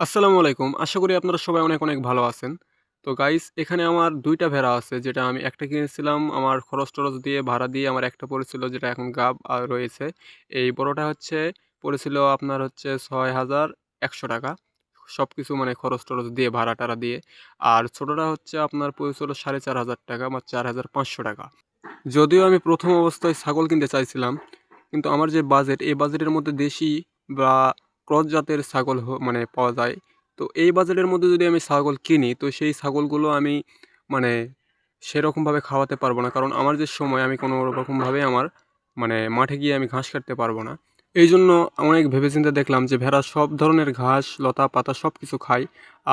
আসসালামু আলাইকুম। আশা করি আপনারা সবাই অনেক, অনেক ভালো আছেন। তো গাইস এখানে আমার দুইটা ভেড়া আছে যেটা আমি একটা কিনেছিলাম আমার খরচ-টরচ দিয়ে ভাড়া দিয়ে আমার একটা পড়েছিল যেটা এখন গাব রয়েছে। এই বড়টা হচ্ছে পড়েছিল আপনার হচ্ছে ছয় হাজার একশো টাকা সব কিছু মানে খরচ-টরচ দিয়ে ভাড়া-টাড়া দিয়ে। আর ছোটোটা হচ্ছে আপনার পড়েছিল ৳৪,৫০০ বা ৳৪,৫০০ যদিও আমি প্রথম অবস্থায় ছাগল কিনতে চাইছিলাম। কিন্তু আমার যে বাজেট এই বাজেটের মধ্যে দেশি বা ক্রস জাতের ছাগল মানে পাওয়া যায়। তো এই বাজেটের মধ্যে যদি আমি ছাগল কিনি তো সেই ছাগলগুলো আমি মানে সেরকমভাবে খাওয়াতে পারব না। কারণ আমার যে সময় আমি কোনো রকমভাবে আমার মানে মাঠে গিয়ে আমি ঘাস কাটতে পারব না। এই জন্য অনেক ভেবেচিন্তে দেখলাম যে ভেড়া সব ধরনের ঘাস, লতা-পাতা সব কিছু খায়।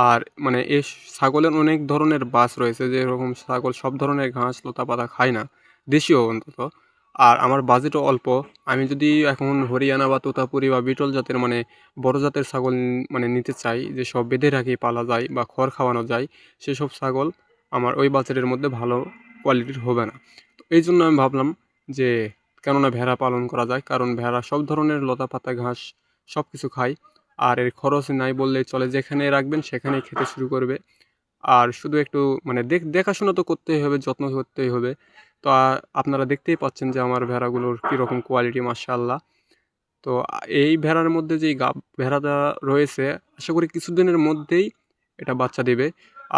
আর মানে এ ছাগলের অনেক ধরনের বাছ রয়েছে যেরকম ছাগল সব ধরনের ঘাস, লতা-পাতা খায় না, দেশীয় অন্তত। আর আমার বাজেটও অল্প। আমি যদি এখন হরিয়ানা বা তোতাপুরি বা বিটল জাতের মানে বড় জাতের ছাগল মানে নিতে চাই, যে সব বেঁধে রাখি, পালা যায় বা খড় খাওয়ানো যায়, সেসব ছাগল আমার ওই বাজেটের মধ্যে ভালো কোয়ালিটির হবে না। তো এই জন্য আমি ভাবলাম যে কেননা ভেড়া পালন করা যায়, কারণ ভেড়া সব ধরনের লতাপাতা ঘাস সব কিছু খায়, আর এর খরচ নাই বললে চলে যেখানে রাখবেন সেখানেই খেতে শুরু করবে আর শুধু একটু মানে দেখ দেখাশোনা তো করতেই হবে যত্ন করতেই হবে তো আপনারা দেখতেই পাচ্ছেন যে আমার ভেড়াগুলোর কীরকম কোয়ালিটি মাশাআল্লাহ তো এই ভেড়ার মধ্যে যেই গা ভেড়াটা রয়েছে আশা করি কিছুদিনের মধ্যেই এটা বাচ্চা দেবে।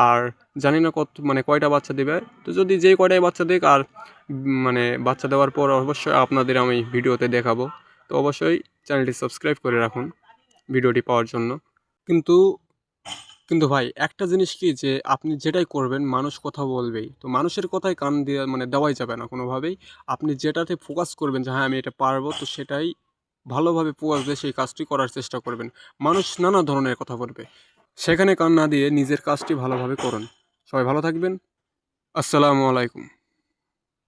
আর জানি না কত মানে কয়টা বাচ্চা দেবে। তো যদি যেই কয়টাই বাচ্চা দেক আর মানে বাচ্চা দেওয়ার পর অবশ্যই আপনাদের আমি ভিডিওতে দেখাবো। তো অবশ্যই চ্যানেলটি সাবস্ক্রাইব করে রাখুন ভিডিওটি পাওয়ার জন্য। কিন্তু, কিন্তু ভাই, একটা জিনিস কি যে, আপনি যেটাই করবেন, মানুষ কথা বলবেই। তো মানুষের কথায় কান দিয়ে মানে দেওয়াই যাবে না কোনোভাবেই। আপনি যেটাতে ফোকাস করবেন যে হ্যাঁ আমি এটা পারব তো সেটাই ভালোভাবে ফোকাস দিয়ে সেই কাজটি করার চেষ্টা করবেন। মানুষ নানা ধরনের কথা বলবে। সেখানে কান না দিয়ে নিজের কাজটি ভালোভাবে করুন। সবাই ভালো থাকবেন। আসসালামু আলাইকুম।